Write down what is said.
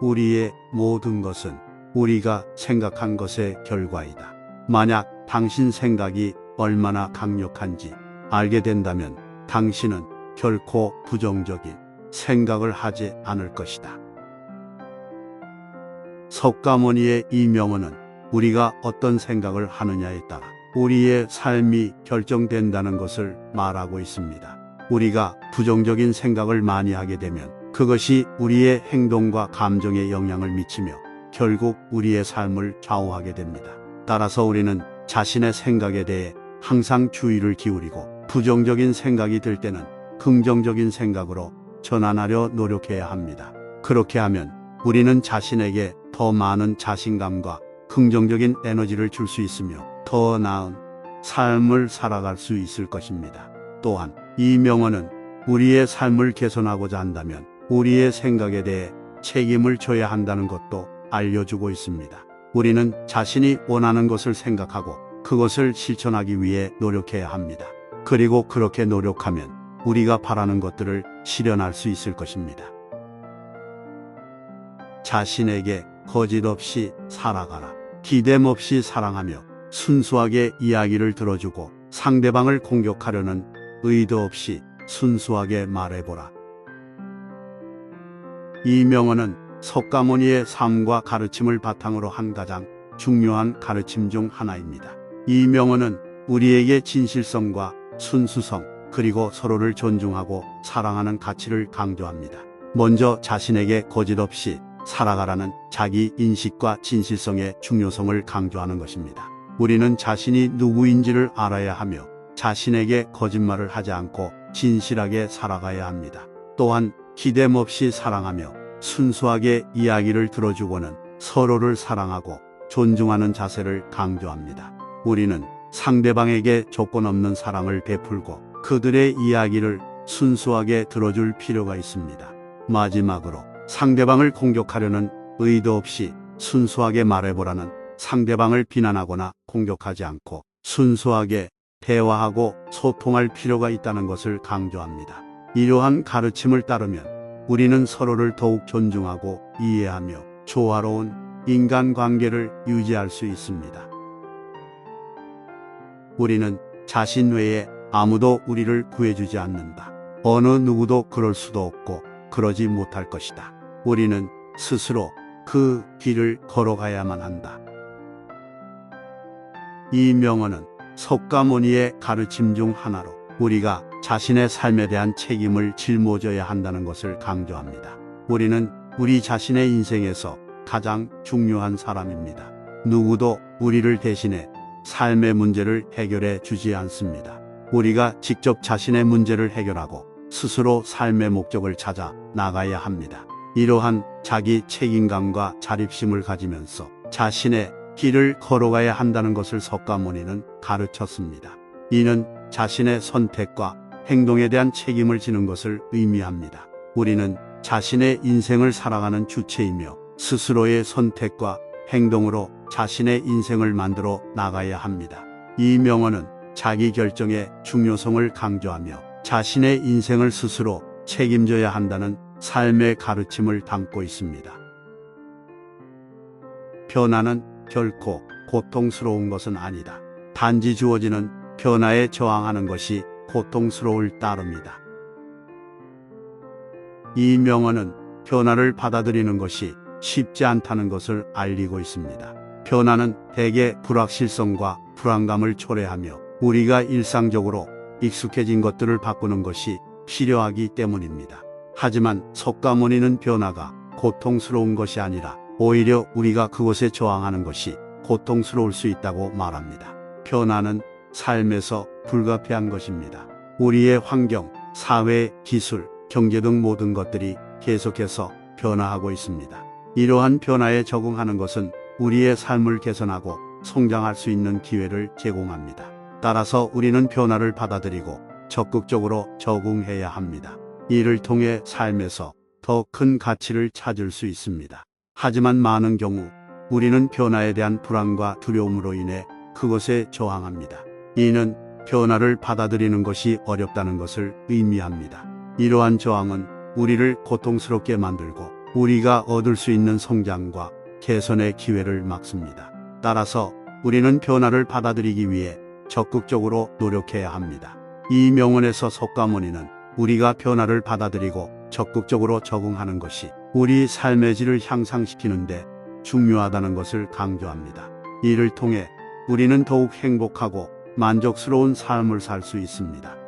우리의 모든 것은 우리가 생각한 것의 결과이다. 만약 당신 생각이 얼마나 강력한지 알게 된다면 당신은 결코 부정적인 생각을 하지 않을 것이다. 석가모니의 이 명언은 우리가 어떤 생각을 하느냐에 따라 우리의 삶이 결정된다는 것을 말하고 있습니다. 우리가 부정적인 생각을 많이 하게 되면 그것이 우리의 행동과 감정에 영향을 미치며 결국 우리의 삶을 좌우하게 됩니다. 따라서 우리는 자신의 생각에 대해 항상 주의를 기울이고 부정적인 생각이 들 때는 긍정적인 생각으로 전환하려 노력해야 합니다. 그렇게 하면 우리는 자신에게 더 많은 자신감과 긍정적인 에너지를 줄 수 있으며 더 나은 삶을 살아갈 수 있을 것입니다. 또한 이 명언은 우리의 삶을 개선하고자 한다면 우리의 생각에 대해 책임을 져야 한다는 것도 알려주고 있습니다. 우리는 자신이 원하는 것을 생각하고 그것을 실천하기 위해 노력해야 합니다. 그리고 그렇게 노력하면 우리가 바라는 것들을 실현할 수 있을 것입니다. 자신에게 거짓 없이 살아가라. 기댐 없이 사랑하며 순수하게 이야기를 들어주고 상대방을 공격하려는 의도 없이 순수하게 말해보라. 이 명언은 석가모니의 삶과 가르침을 바탕으로 한 가장 중요한 가르침 중 하나입니다. 이 명언은 우리에게 진실성과 순수성 그리고 서로를 존중하고 사랑하는 가치를 강조합니다. 먼저 자신에게 거짓 없이 살아가라는 자기 인식과 진실성의 중요성을 강조하는 것입니다. 우리는 자신이 누구인지를 알아야 하며 자신에게 거짓말을 하지 않고 진실하게 살아가야 합니다. 또한 기댐 없이 사랑하며 순수하게 이야기를 들어주고는 서로를 사랑하고 존중하는 자세를 강조합니다. 우리는 상대방에게 조건 없는 사랑을 베풀고 그들의 이야기를 순수하게 들어줄 필요가 있습니다. 마지막으로 상대방을 공격하려는 의도 없이 순수하게 말해보라는 상대방을 비난하거나 공격하지 않고 순수하게 대화하고 소통할 필요가 있다는 것을 강조합니다. 이러한 가르침을 따르면 우리는 서로를 더욱 존중하고 이해하며 조화로운 인간관계를 유지할 수 있습니다. 우리는 자신 외에 아무도 우리를 구해주지 않는다. 어느 누구도 그럴 수도 없고 그러지 못할 것이다. 우리는 스스로 그 길을 걸어가야만 한다. 이 명언은 석가모니의 가르침 중 하나로 우리가 자신의 삶에 대한 책임을 짊어져야 한다는 것을 강조합니다. 우리는 우리 자신의 인생에서 가장 중요한 사람입니다. 누구도 우리를 대신해 삶의 문제를 해결해 주지 않습니다. 우리가 직접 자신의 문제를 해결하고 스스로 삶의 목적을 찾아 나가야 합니다. 이러한 자기 책임감과 자립심을 가지면서 자신의 길을 걸어가야 한다는 것을 석가모니는 가르쳤습니다. 이는 자신의 선택과 행동에 대한 책임을 지는 것을 의미합니다. 우리는 자신의 인생을 살아가는 주체이며 스스로의 선택과 행동으로 자신의 인생을 만들어 나가야 합니다. 이 명언은 자기 결정의 중요성을 강조하며 자신의 인생을 스스로 책임져야 한다는 삶의 가르침을 담고 있습니다. 변화는 결코 고통스러운 것은 아니다. 단지 주어지는 변화에 저항하는 것이 고통스러울 따릅니다. 이 명언은 변화를 받아들이는 것이 쉽지 않다는 것을 알리고 있습니다. 변화는 대개 불확실성과 불안감을 초래하며 우리가 일상적으로 익숙해진 것들을 바꾸는 것이 필요하기 때문입니다. 하지만 석가모니는 변화가 고통스러운 것이 아니라 오히려 우리가 그것에 저항하는 것이 고통스러울 수 있다고 말합니다. 변화는 삶에서 불가피한 것입니다. 우리의 환경, 사회, 기술, 경제 등 모든 것들이 계속해서 변화하고 있습니다. 이러한 변화에 적응하는 것은 우리의 삶을 개선하고 성장할 수 있는 기회를 제공합니다. 따라서 우리는 변화를 받아들이고 적극적으로 적응해야 합니다. 이를 통해 삶에서 더 큰 가치를 찾을 수 있습니다. 하지만 많은 경우 우리는 변화에 대한 불안과 두려움으로 인해 그것에 저항합니다. 이는 변화를 받아들이는 것이 어렵다는 것을 의미합니다. 이러한 저항은 우리를 고통스럽게 만들고 우리가 얻을 수 있는 성장과 개선의 기회를 막습니다. 따라서 우리는 변화를 받아들이기 위해 적극적으로 노력해야 합니다. 이 명언에서 석가모니는 우리가 변화를 받아들이고 적극적으로 적응하는 것이 우리 삶의 질을 향상시키는데 중요하다는 것을 강조합니다. 이를 통해 우리는 더욱 행복하고 만족스러운 삶을 살 수 있습니다.